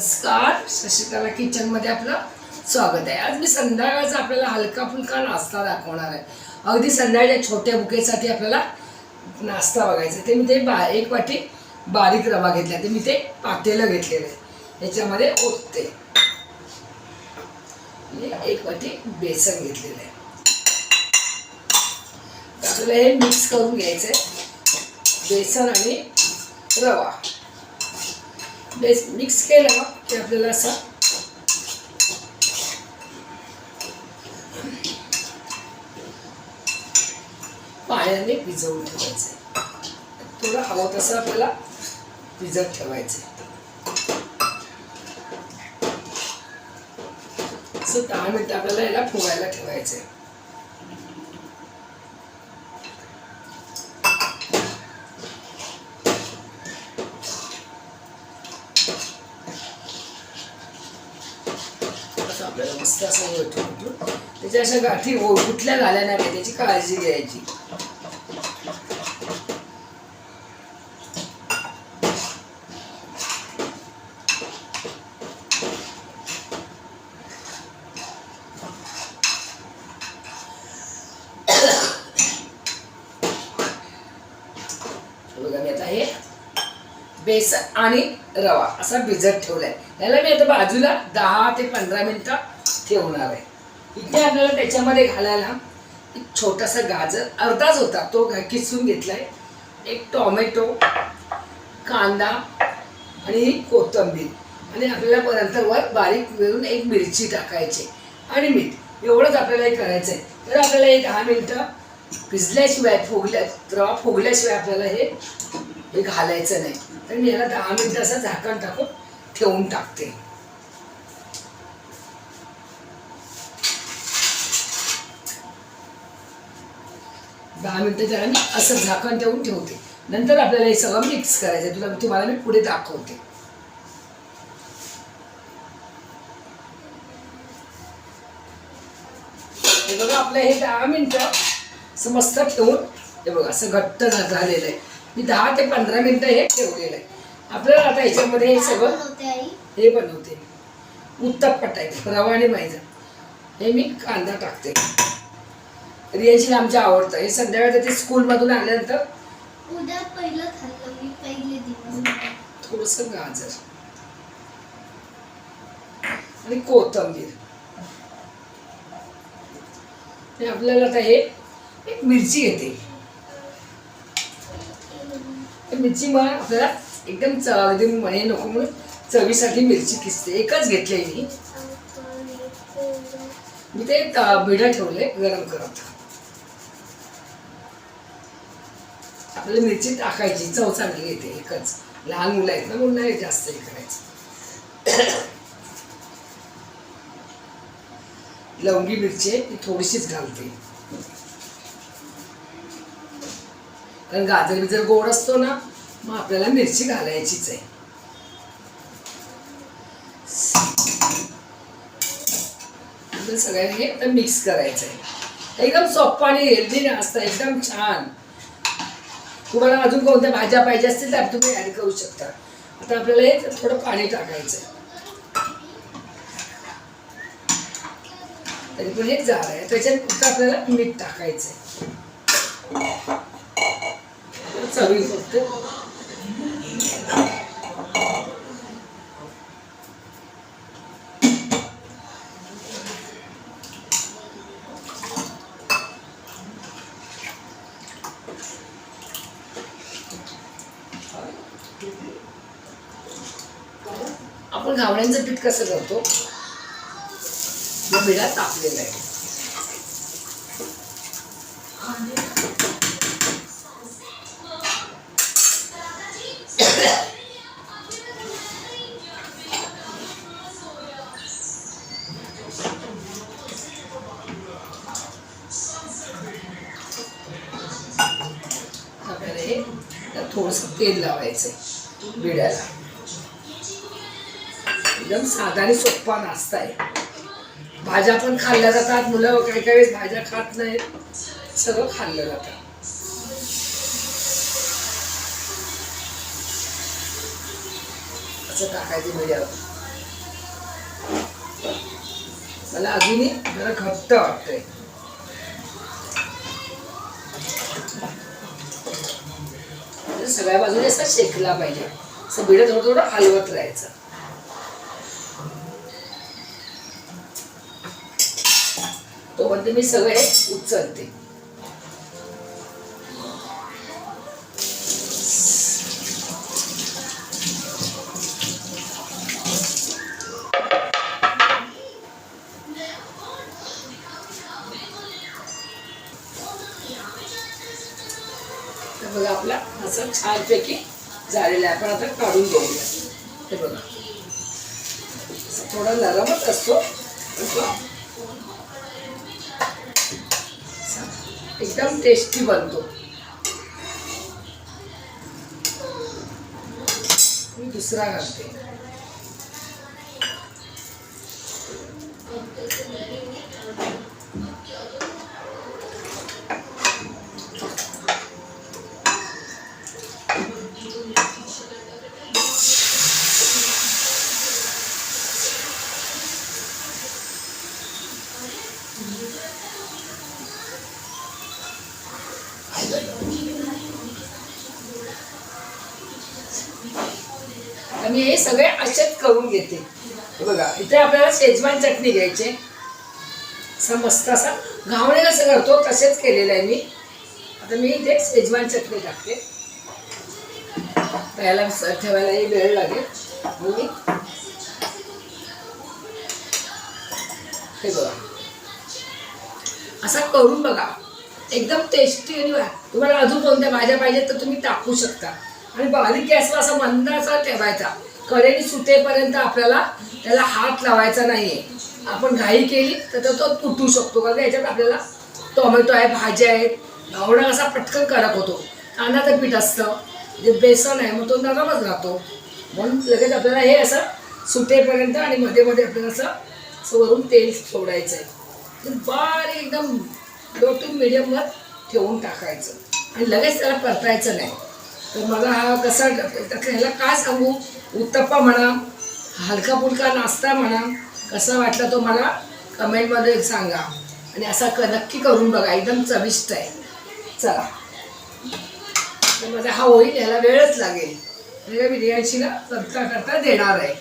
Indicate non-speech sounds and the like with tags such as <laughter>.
नमस्कार शशिकला किचनमध्ये आपलं स्वागत आहे. आज मी संध्याकाळचा आपल्याला हलका फुलका नाश्ता दाखवणार आहे. अगदी संध्याकाळच्या छोट्या बुकेसाठी आपल्याला नाश्ता बघायचा आहे. ते मी ते बा एक वाटी बारीक रवा घेतला ते मी ते पातेलं घेतलेलं आहे. याच्यामध्ये ओतते. एक वाटी बेसन घेतलेलं आहे. आपल्याला हे मिक्स करून घ्यायचं आहे. बेसन आणि रवा. बेस मिक्स केलं की आपल्याला असं पाण्याने भिजवून ठेवायचं थोडं हवं तसं आपल्याला भिजत ठेवायचं असं दहा मिनिटं आपल्याला याला फुगायला ठेवायचं असं आपल्याला मस्त असं वळठून त्याच्या अशा गाठी कुठल्या झाल्या नाही त्याची काळजी घ्यायची हे बघा मी आता हे बेसन आणि रवा असा भिजत ठेवला आहे याला मी आता बाजूला दहा ते पंधरा मिनटं ठेवणार आहे. इथे आपल्याला त्याच्यामध्ये घालायला एक छोटासा गाजर अर्धाच होता तो किसून किसून आहे एक टोमॅटो कांदा आणि कोथंबीर. कोथिंबीर आणि आपल्याला नंतर वर बारीक मिळून एक मिरची टाकायची आणि मीठ. एवढंच आपल्याला हे करायचं आहे तर आपल्याला हे दहा मिनटं भिजल्याशिवाय फुगल्या रवा फुगल्याशिवाय आपल्याला हे हे घालायचं नाही. तर मी याला दहा मिनटं असं झाकण टाकून ठेवून टाकते. दहा मिनटं त्याला मी असं झाकण ठेवून ठेवते. नंतर आपल्याला हे सगळं मिक्स करायचं आहे. तुला तुम्हाला मी पुढे दाखवते. हे बघा आपलं हे दहा मिनटं असं मस्त ठेवून हे बघा असं घट्ट झालेलं आहे. मी दहा ते पंधरा मिनटं हे ठेवलेलं आहे. आपल्याला आता याच्यामध्ये हे सगळं हे बनवते उत्तप्पा टाईप रवा आणि मैदा. हे मी कांदा टाकते. रियाशीला आमच्या आवडतं हे संध्याकाळी ते स्कूलमधून आल्यानंतर उद्या पहिलं खाल्लं मी पहिले दिवस. थोडंसं गाजर आणि कोथिंबीर. हे आपल्याला आता हे एक मिरची येते. मिरची मग आपल्याला एकदम च म्हणे नको म्हणून चवीसाठी मिरची किसते. एकच घेतली मी. मी ते त- ठेवले गरम करत. आपल्याला मिरची टाकायची. चव चांगली येते एकच. लहान मुलं आहेत ना म्हणून नाही जास्त हे करायचं. <coughs> लवंगी मिरची आहे ती थोडीशीच घालते. कारण गाजर बिजर गोड असतो ना मग आपल्याला मिरची घालायचीच आहे. सगळ्या हे मिक्स करायचं आहे एकदम सोप्पा आणि हेल्दी असतं एकदम छान. तुम्हाला अजून कोणत्या भाज्या पाहिजे असतील तर तुम्ही ॲड करू शकता. आता आपल्याला हे थोडं पाणी टाकायचं आहे तरी पण हे झालं आहे त्याच्यात फक्त आपल्याला मीठ टाकायचं आहे चवी फक्त आपण घावण्यांचं पीठ कसं करतो? या तापलेलं आहे आपल्याला हे त्यात थोडंसं तेल लावायचं आहे बिड्याला. एकदम साधा आणि सोप्पा नाश्ता आहे. भाज्या पण खाल्ल्या जातात मुलं काही काही वेळेस भाज्या खात नाहीत. सगळं खाल्लं जातं. असं टाकायचं मीडियावर मला अजूनही जरा घट्ट वाटतंय. सगळ्या बाजूने असा शेकला पाहिजे. असं बिडं थोडं थोडं हलवत राहायचं. तो मी सगळे उचलते. बघा आपला असं छानपैकी झालेलं आहे. आपण आता काढून घेऊया हे बघा. थोडा नरमच असतो. एकदम टेस्टी बनतो. मी दुसरा घालते. आणि हे सगळे असेच करून घेते. बघा इथे आपल्याला शेजवान चटणी घ्यायची. असा मस्त असा घावणे कसं करतो तसेच केलेलं आहे मी. आता मी इथे शेजवान चटणी टाकते. त्याला ठेवायलाही वेळ लागेल. मी हे बघा. असा करून बघा. एकदम टेस्टी आणि तुम्हाला अजून कोणत्या भाज्या पाहिजेत तर तुम्ही टाकू शकता. आणि बारीक गॅसला असा मंदाचा असा ठेवायचा. कडेने सुटेपर्यंत आपल्याला त्याला हात लावायचा नाहीये. आपण घाई केली तर तो तो तुटू शकतो कारण याच्यात आपल्याला टोमॅटो आहे भाज्या आहेत घावणा असा पटकन कडक होतो. कांदाचं पीठ असतं जे बेसन आहे मग तो नरमच राहतो. म्हणून लगेच आपल्याला हे असं सुटेपर्यंत आणि मध्ये मध्ये आपल्याला असं असं वरून तेल सोडायचं आहे म्हणजे बारीक एकदम लो टू मिडियमवर ठेवून टाकायचं. आणि लगेच त्याला परतायचं नाही. तर मला हा कसा ह्याला काय सांगू? उत्तप्पा म्हणा हलका फुलका नाश्ता म्हणा कसा वाटला तो मला कमेंटमध्ये सांगा. आणि असा क नक्की करून बघा एकदम चविष्ट आहे. चला. तर माझा हा होईल ह्याला वेळच लागेल. बिर्याणीशीला करता करता देणार आहे.